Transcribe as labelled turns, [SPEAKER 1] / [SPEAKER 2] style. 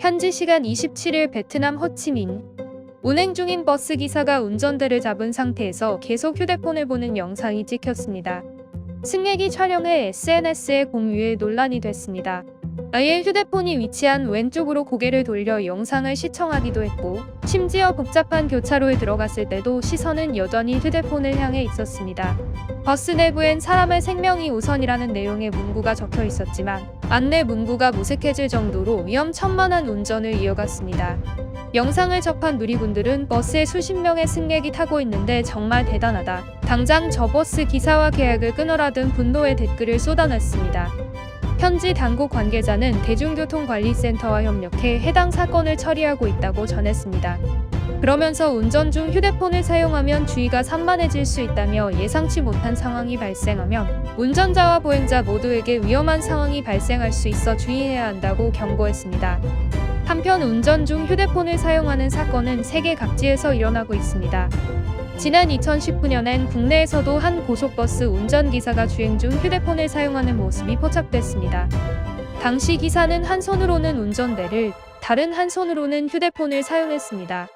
[SPEAKER 1] 현지 시간 27일 베트남 호치민 운행 중인 버스 기사가 운전대를 잡은 상태에서 계속 휴대폰을 보는 영상이 찍혔습니다. 승객이 촬영해 SNS에 공유해 논란이 됐습니다. 아예 휴대폰이 위치한 왼쪽으로 고개를 돌려 영상을 시청하기도 했고, 심지어 복잡한 교차로에 들어갔을 때도 시선은 여전히 휴대폰을 향해 있었습니다. 버스 내부엔 사람의 생명이 우선이라는 내용의 문구가 적혀 있었지만, 안내 문구가 무색해질 정도로 위험천만한 운전을 이어갔습니다. 영상을 접한 누리분들은 버스에 수십 명의 승객이 타고 있는데 정말 대단하다. 당장 저 버스 기사와 계약을 끊어라 등 분노의 댓글을 쏟아냈습니다. 현지 당국 관계자는 대중교통관리센터와 협력해 해당 사건을 처리하고 있다고 전했습니다. 그러면서 운전 중 휴대폰을 사용하면 주의가 산만해질 수 있다며 예상치 못한 상황이 발생하면 운전자와 보행자 모두에게 위험한 상황이 발생할 수 있어 주의해야 한다고 경고했습니다. 한편 운전 중 휴대폰을 사용하는 사건은 세계 각지에서 일어나고 있습니다. 지난 2019년엔 국내에서도 한 고속버스 운전기사가 주행 중 휴대폰을 사용하는 모습이 포착됐습니다. 당시 기사는 한 손으로는 운전대를, 다른 한 손으로는 휴대폰을 사용했습니다.